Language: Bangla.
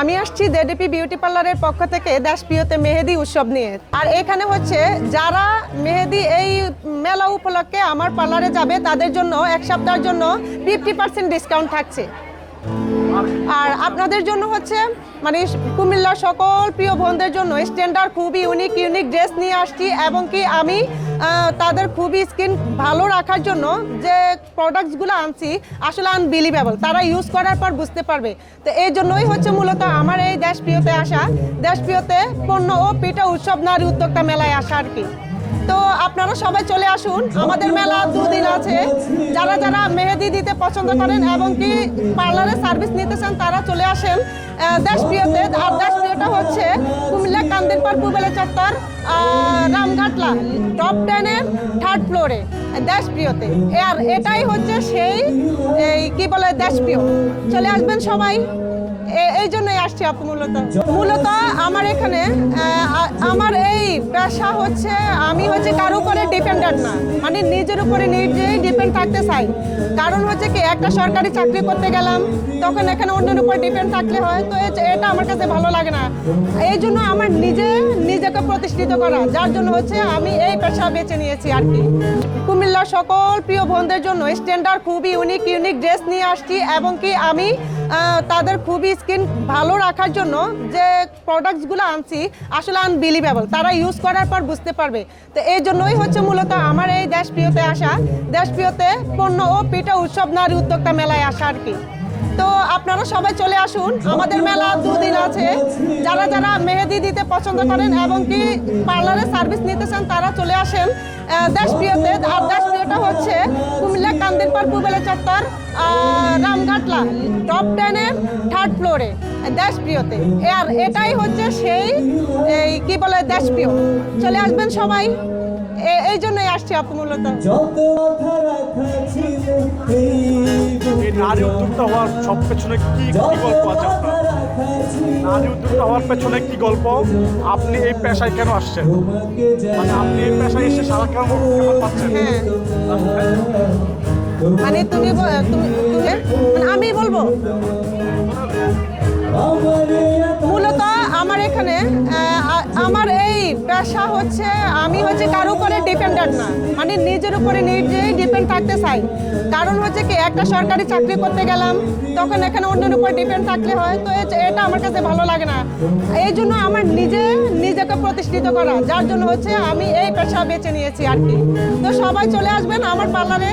আমি আসছি দেডিপি বিউটি পার্লারের পক্ষ থেকে দেশপ্রিয়তে মেহেদি উৎসব নিয়ে। আর এখানে হচ্ছে যারা মেহেদি এই মেলা উপলক্ষে আমার পার্লারে যাবে, তাদের জন্য এক সপ্তাহের জন্য ফিফটি পার্সেন্ট ডিসকাউন্ট থাকছে। আর আপনাদের জন্য হচ্ছে মানে কুমিল্লার সকল প্রিয় বোনদের জন্য স্ট্যান্ডার্ড খুবই ইউনিক ইউনিক ড্রেস নিয়ে আসছি, এবং কি আমি তাদের খুবই স্কিন ভালো রাখার জন্য যে প্রোডাক্টসগুলো আনছি, আসলে আনবিলিভেবল তারা ইউজ করার পর বুঝতে পারবে। তো এই জন্যই হচ্ছে মূলত আমার এই দেশপ্রিয়তে আসা। দেশপ্রিয়তে পণ্য ও পিঠা উৎসব নারী উদ্যোক্তা মেলায় আসা আর কি। তো আপনারা সবাই চলে আসুন। আমাদের মেলা দুদিন আছে। যারা যারা মেহেদি দিতে পছন্দ করেন এবং কি পার্লারে সার্ভিস নিতে চান দেশপ্রিয়তে আর দেশপ্রিয়টা হচ্ছে কুমিল্লা কান্দিরপাড় পুবেলে চত্বর রামঘাটলা টপ টেনের থার্ড ফ্লোরে দেশপ্রিয়তে। আর এটাই হচ্ছে সেই কি বলে, দেশপ্রিয়। চলে আসবেন সবাই। এই জন্যই আসছি আপু, মূলত। মূলত আমার এখানে আমার এই পেশা হচ্ছে, আমি হচ্ছে কারও উপরে ডিপেন্ডেন্ট না। মানে নিজের উপরে নিজেই ডিপেন্ড থাকতে চাই। কারণ হচ্ছে কি, একটা সরকারি চাকরি করতে গেলাম, তখন এখানে অন্যের উপর ডিপেন্ড থাকলে হয়, তো এটা আমার কাছে ভালো লাগে না। এই জন্য আমার নিজে, নিজেকে প্রতিষ্ঠিত করা, যার জন্য হচ্ছে আমি এই পেশা বেছে নিয়েছি আর কি। কুমিল্লার সকল প্রিয় বোনদের জন্য স্ট্যান্ডার্ড খুবই ইউনিক ইউনিক ড্রেস নিয়ে আসছি, এবং কি আমি তাদের খুবই স্কিন ভালো রাখার জন্য যে প্রোডাক্টসগুলো আনছি আসলে আনবিলিভেবল তারা ইউজ করার পর বুঝতে পারবে। তো এই জন্যই হচ্ছে মূলত আমার এই দেশপ্রিয়তে আসা। দেশপ্রিয়তে পণ্য ও পিঠা উৎসব নারী উদ্যোক্তা মেলায় আসা আর কি। তো আপনারা সবাই চলে আসুন। আমাদের মেলা দুদিন আছে। যারা যারা মেহেদি দিতে পছন্দ করেন এবং কি পার্লারে সার্ভিস নিতে চান, তারা চলে আসেন দেশপ্রিয়তে। আর দেশপ্রিয়টা হচ্ছে কুমিল্লা কান্দিরপাড় পুবেলে চত্বর রামঘাটলা টপ টেনের থার্ড ফ্লোরে দেশপ্রিয়তে। আর এটাই হচ্ছে সেই, এই কি বলে, দেশপ্রিয়। চলে আসবেন সবাই। এই জন্যই আসছি আপু মূলত নারী উদ্যোক্তা হওয়ার সব পেছনে কি কি গল্প আছে আপনার? নারী উদ্যোক্তা হওয়ার পেছনে কি গল্প? আপনি এই পেশায় কেন আসছেন? মানে আপনি এই পেশায় এসে সারা কেমন পাচ্ছেন? হ্যাঁ। মানে তুমি তুমি তুমি- মানে আমি বলব? মূলত আমার এখানে আমার পেশা হচ্ছে আমি হচ্ছে কারও উপরে ডিপেন্ডেন্ট না। মানে নিজের উপরে নিজেই ডিপেন্ড থাকতে চাই। কারণ হচ্ছে কি, একটা সরকারি চাকরি করতে গেলাম, তখন এখানে অন্যের উপর ডিপেন্ড থাকলে হয়, তো এটা আমার কাছে ভালো লাগে না। এই জন্য আমার নিজে, নিজেকে প্রতিষ্ঠিত করা, যার জন্য হচ্ছে আমি এই পেশা বেছে নিয়েছি আর কি। তো সবাই চলে আসবেন আমার পার্লারে